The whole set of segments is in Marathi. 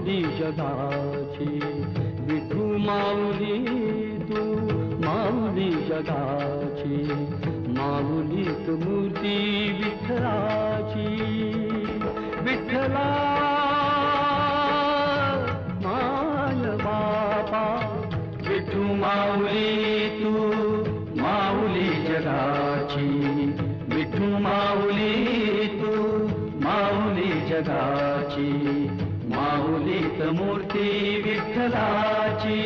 माऊली जगाची. विठू माऊली तू माऊली जगाची. माऊली तू मूर्ती विठ्ठलाची. विठ्ठला माल बापा. विठू माऊली तू माऊली जगाची. विठू माऊली तू माऊली जगाची. मूर्ती विठ्ठलाची।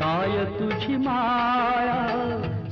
काय तुझी माया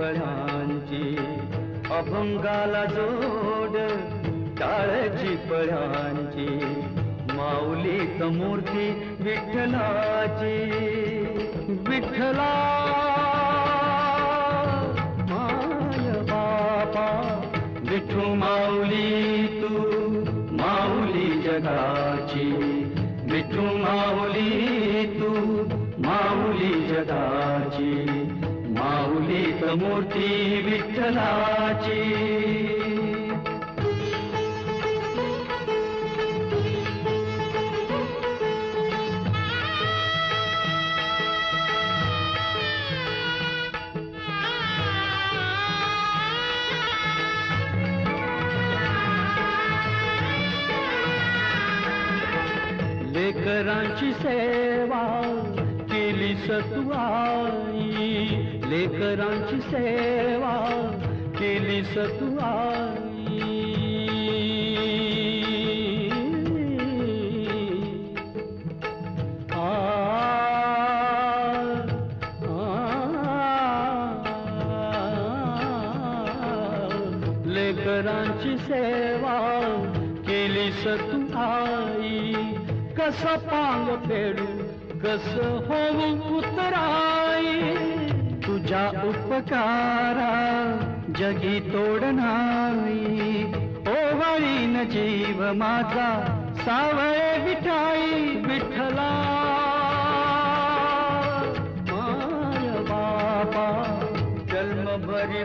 पळ्यांची अभंगाला जोड टाळची पळ्यांची माऊली मूर्ती विठ्ठलाची. विठ्ठला माय बापा विठू माऊली. एक मूर्ती विठ्ठलाची. लेकरांची सेवा केली सत्वाई. सतुआई लेकरांची सेवा केली सतुआई लेकरांची सेवा केली सतुआई कस पांग फेडू कस होऊ उतराई तुझ्या उपकारा जगी तोड नाही न जीव माझा सावळे विठाई विठ्ठला माय बाबा जन्मभरी